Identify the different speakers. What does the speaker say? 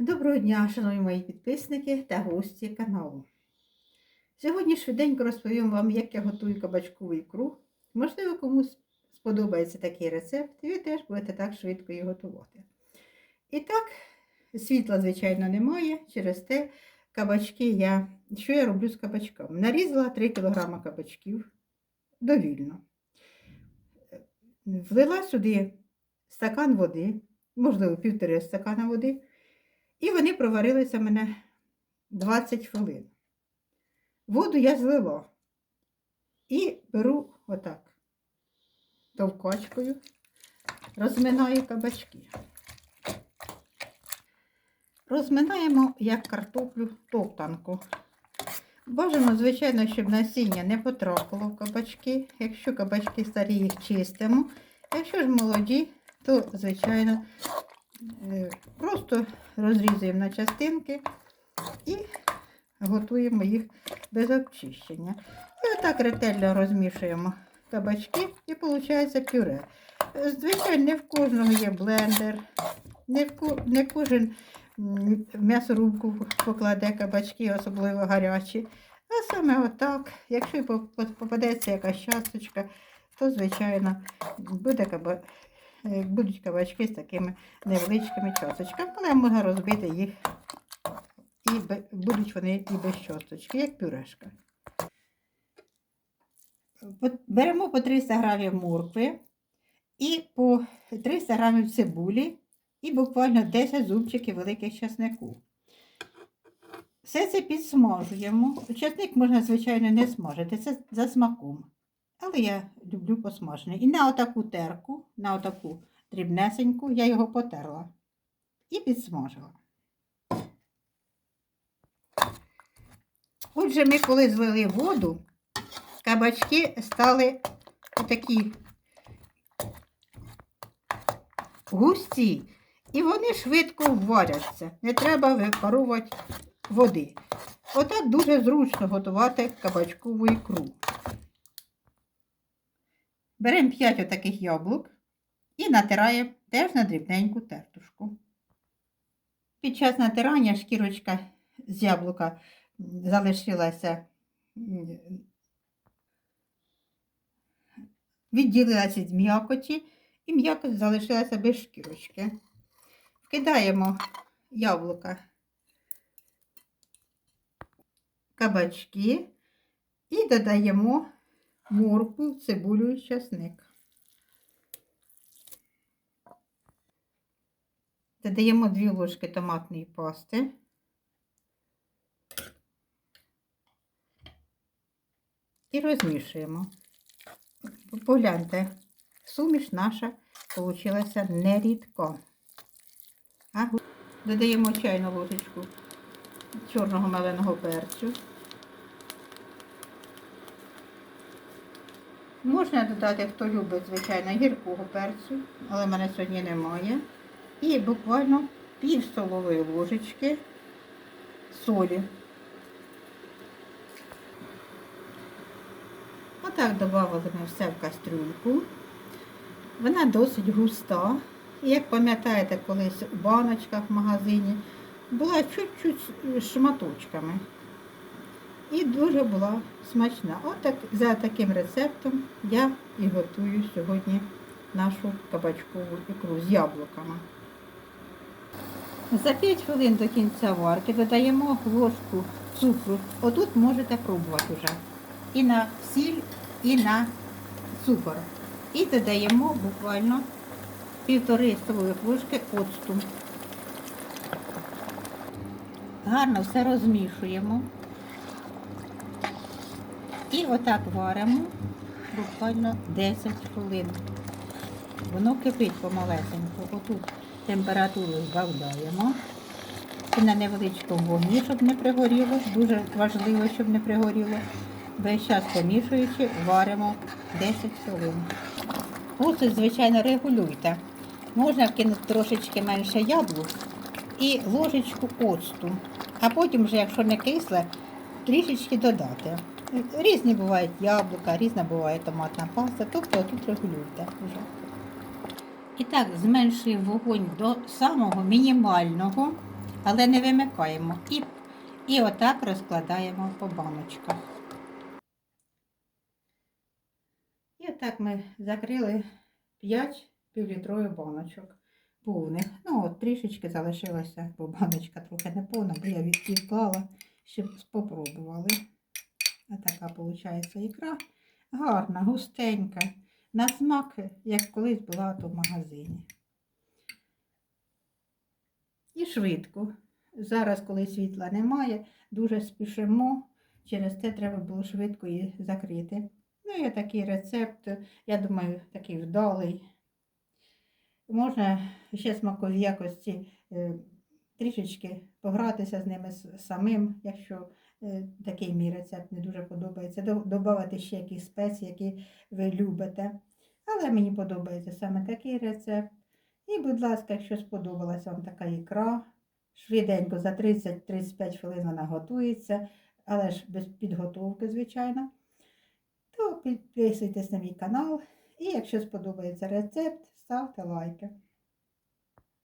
Speaker 1: Доброго дня, шановні мої підписники та гості каналу. Сьогодні швиденько розповім вам, як я готую кабачкову ікру. Можливо, комусь сподобається такий рецепт, і ви теж будете так швидко її готувати. І так, світла, звичайно, немає. Через те кабачки я. Що я роблю з кабачками? Нарізала 3 кг кабачків довільно. Влила сюди стакан води, можливо, півтори стакана води. І вони проварилися в мене 20 хвилин. Воду я злила і беру отак товкачкою, розминаю кабачки. Розминаємо як картоплю топтанку. Бажано, звичайно, щоб насіння не потрапило в кабачки. Якщо кабачки старі, їх чистимо. Якщо ж молоді, то, звичайно, просто розрізуємо на частинки і готуємо їх без обчищення. І отак ретельно розмішуємо кабачки і виходить пюре. Звичайно, не в кожного є блендер, не, в не кожен м'ясорубку покладе кабачки, особливо гарячі. А саме отак, якщо попадеться якась часточка, то, звичайно, буде каба... е, будуть кабачки з такими невеличкими чосочками, але можна розбити їх і будуть вони і без чосточки, як пюрешка. Беремо по 300 грамів моркви і по 300 грамів цибулі і буквально 10 зубчиків великих часнику. Все це підсмажуємо. Часник можна, звичайно, не смажити, це за смаком. Але я люблю посмажений. І на отаку терку, на отаку дрібнесеньку, я його потерла і підсмажила. Отже, ми коли злили воду, кабачки стали такі густі, і вони швидко варяться. Не треба випарувати води. Отак дуже зручно готувати кабачкову ікру. Беремо 5 отаких яблук і натираємо теж на дрібненьку тертушку. Під час натирання шкірочка з яблука залишилася, відділилася від м'якоті, і м'якоть залишилася без шкірочки. Вкидаємо яблука, кабачки і додаємо моркву, цибулю і часник. Додаємо 2 ложки томатної пасти. І розмішуємо. Погляньте, суміш наша получилася нерідко. Додаємо чайну ложечку чорного меленого перцю. Можна додати, хто любить, звичайно, гіркого перцю, але в мене сьогодні немає. І буквально пів столової ложечки солі. Отак додали ми все в кастрюльку. Вона досить густа. І як пам'ятаєте, колись у баночках в магазині була чуть-чуть шматочками. І дуже була смачна. Отак за таким рецептом я і готую сьогодні нашу кабачкову ікру з яблуками. За 5 хвилин до кінця варки додаємо ложку цукру. Отут можете пробувати вже. І на сіль, і на цукор. І додаємо буквально півтори столових ложки оцту. Гарно все розмішуємо. І отак варимо буквально 10 хвилин. Воно кипить помалесенько. Отут температуру збавляємо. І на невеличкому вогні, щоб не пригоріло. Дуже важливо, щоб не пригоріло. Весь час помішуючи, варимо 10 хвилин. Посуд, звичайно, регулюйте. Можна вкинути трошечки менше яблук і ложечку оцту. А потім, вже, якщо не кисле, трішечки додати. Різні бувають яблука, різна буває томатна паста, тобто тут регулюйте вже. І так, зменшуємо вогонь до самого мінімального. але не вимикаємо. І, і отак розкладаємо по баночках. І отак ми закрили 5 півлітрових баночок повних. Ну, от трішечки залишилося, бо баночка трохи не повна, бо я від- відклала, щоб спробували. А така виходить ікра. Гарна, густенька. На смак, як колись була то в магазині. І швидко. Зараз, коли світла немає, дуже спішимо. Через те треба було швидко її закрити. Ну, є такий рецепт, я думаю, такий вдалий. Можна ще смакові якості е, трішечки погратися з ними самим, якщо такий мій рецепт не дуже подобається. До- Добавити ще якісь спеції, які ви любите. Але мені подобається саме такий рецепт. І, будь ласка, якщо сподобалася вам така ікра, швиденько за 30-35 хвилин вона готується, але ж без підготовки, звичайно, то підписуйтесь на мій канал. І якщо сподобається рецепт, ставте лайки.